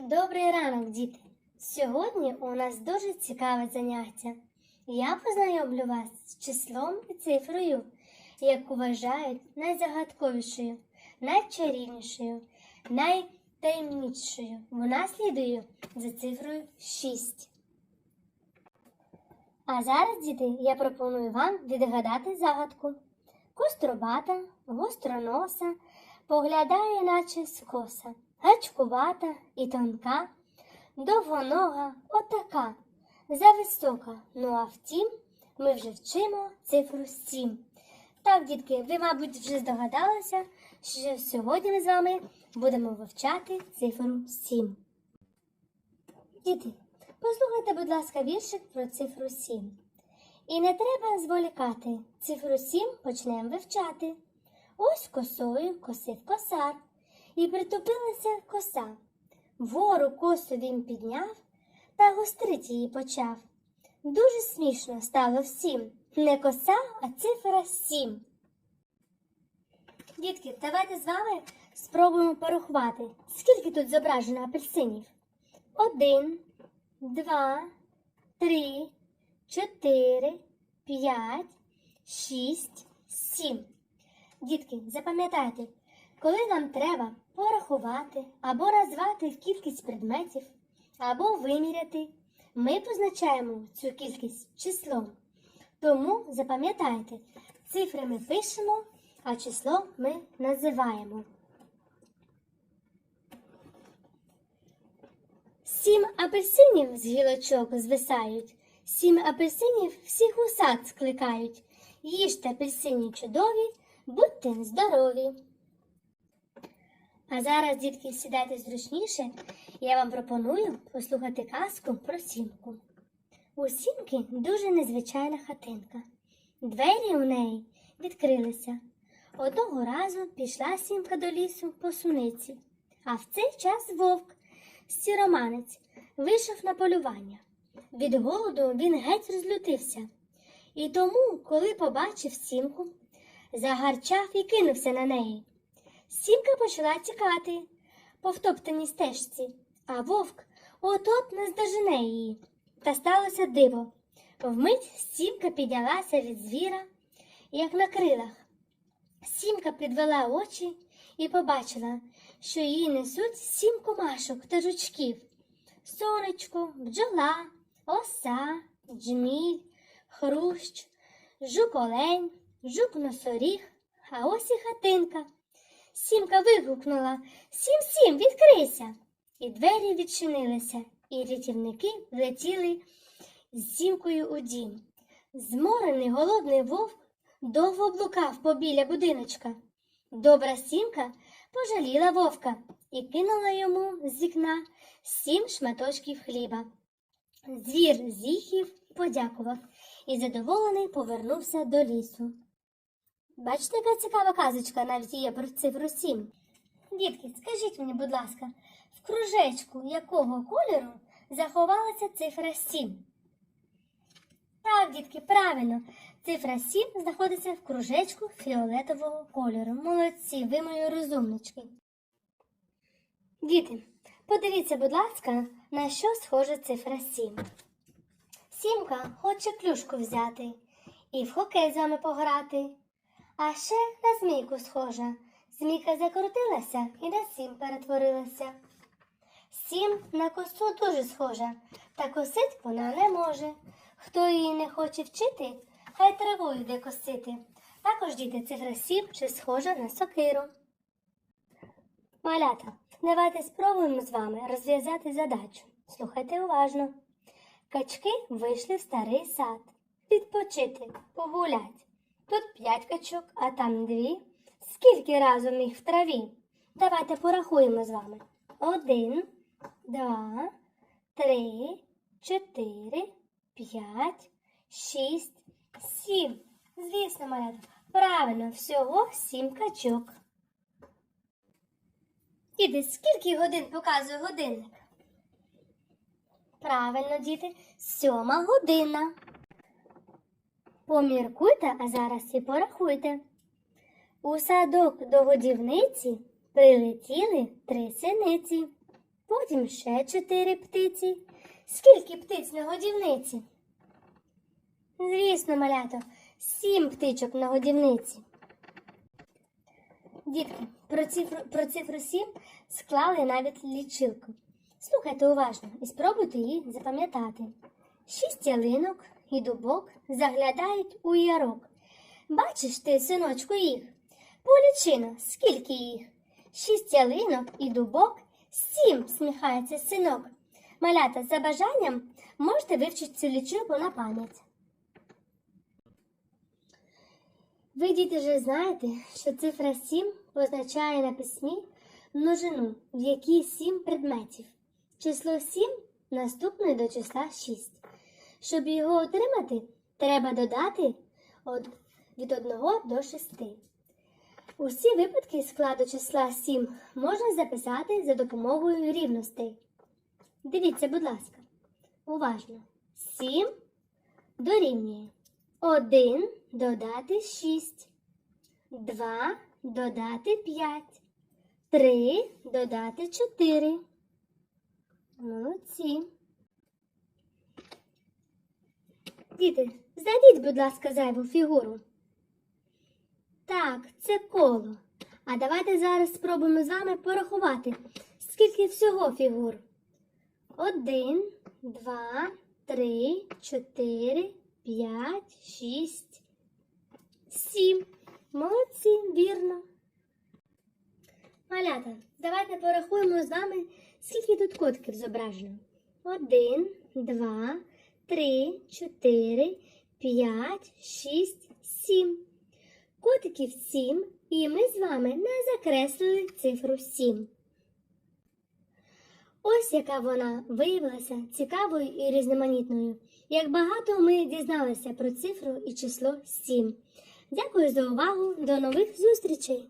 Добрий ранок, діти! Сьогодні у нас дуже цікаве заняття. Я познайомлю вас з числом і цифрою, яку вважають найзагадковішою, найчарівнішою, найтаємничішою. Вона слідує за цифрою 6. А зараз, діти, я пропоную вам відгадати загадку. Кострубата, гостроноса, поглядає, наче скоса, гачкувата і тонка, довгонога, отака, зависока. Ну а втім, ми вже вчимо цифру 7. Так, дітки, ви, мабуть, вже здогадалися, що сьогодні ми з вами будемо вивчати цифру 7. Діти, послухайте, будь ласка, віршик про цифру 7. І не треба зволікати. Цифру 7 почнемо вивчати. Ось косою косив косар, і притупилася коса. Вгору косу він підняв та гострить її почав. Дуже смішно стало всім. Не коса, а цифра 7. Дітки, давайте з вами спробуємо порахувати, скільки тут зображено апельсинів. Один, два, три, чотири, п'ять, шість, сім. Дітки, запам'ятайте, коли нам треба порахувати або назвати кількість предметів, або виміряти, ми позначаємо цю кількість числом. Тому запам'ятайте, цифри ми пишемо, а число ми називаємо. Сім апельсинів з гілочок звисають, сім апельсинів всіх у сад скликають. Їжте апельсині чудові, будьте здорові. А зараз, дітки, сідайте зручніше, я вам пропоную послухати казку про сімку. У сімки дуже незвичайна хатинка. Двері у неї відкрилися. Одного разу пішла сімка до лісу по суниці, а в цей час вовк, сіроманець, вийшов на полювання. Від голоду він геть розлютився. І тому, коли побачив сімку, загарчав і кинувся на неї. Сімка почала тікати по втоптаній стежці, а вовк от-от наздожене її. Та сталося диво. Вмить сімка піднялася від звіра, як на крилах. Сімка підвела очі і побачила, що її несуть сім комашок та жучків. Сонечко, бджола, оса, джміль, хрущ, жук-олень, жук-носоріг, а ось і хатинка. Сімка вигукнула Сім, сім, відкрийся. І двері відчинилися, і рятівники влетіли з сімкою у дім. Зморений голодний вовк довго блукав побіля будиночка. Добра сімка пожаліла вовка і кинула йому з вікна сім шматочків хліба. Звір з'їхів, подякував і задоволений повернувся до лісу. Бачите, яка цікава казочка навіть є про цифру 7. Дітки, скажіть мені, будь ласка, в кружечку якого кольору заховалася цифра 7? Так, дітки, правильно. Цифра 7 знаходиться в кружечку фіолетового кольору. Молодці, ви мої розумнички. Діти, подивіться, будь ласка, на що схожа цифра 7. Сімка хоче клюшку взяти і в хокей з вами пограти. А ще на змійку схожа. Змійка закрутилася і на сім перетворилася. Сім на косу дуже схожа, та косить вона не може. Хто її не хоче вчити, хай траву йде косити. Також діти цифра сім чи схожа на сокиру. Малята, давайте спробуємо з вами розв'язати задачу. Слухайте уважно. Качки вийшли в старий сад. Відпочити, погулять. Тут п'ять качок, а там дві. Скільки разом їх в траві? Давайте порахуємо з вами. Один, два, три, чотири, п'ять, шість, сім. Звісно, малята, правильно, всього сім качок. Діти, скільки годин показує годинник? Правильно, діти, сьома година. Поміркуйте, а зараз і порахуйте. У садок до годівниці прилетіли три синиці. Потім ще чотири птиці. Скільки птиць на годівниці? Звісно, малято, сім птичок на годівниці. Дітки, про цифру, про цифру 7 склали навіть лічилку. Слухайте уважно і спробуйте її запам'ятати. Шість ялинок і дубок заглядають у ярок. Бачиш ти, синочку, їх? Полічино, скільки їх? Шість ялинок і дубок, сім, сміхається синок. Малята, за бажанням можете вивчити цю лічилку на пам'ять. Ви, діти, вже знаєте, що цифра 7 позначає на письмі множину, в якій 7 предметів. Число 7 наступне до числа 6. Щоб його отримати, треба додати від 1 до 6. Усі випадки складу числа 7 можна записати за допомогою рівностей. Дивіться, будь ласка, уважно. 7 дорівнює 1 додати 6, 2 додати 5, 3 додати 4. Молодці. Діти, знайдіть, будь ласка, зайву фігуру. Так, це коло. А давайте зараз спробуємо з вами порахувати, скільки всього фігур. Один, два, три, чотири, п'ять, шість, сім. Молодці, вірно. Малята, давайте порахуємо з вами, скільки тут котків зображено. Один, два, три, чотири, п'ять, шість, сім. Котиків сім, і ми з вами не закреслили цифру сім. Ось яка вона виявилася цікавою і різноманітною. Як багато ми дізналися про цифру і число 7. Дякую за увагу. До нових зустрічей!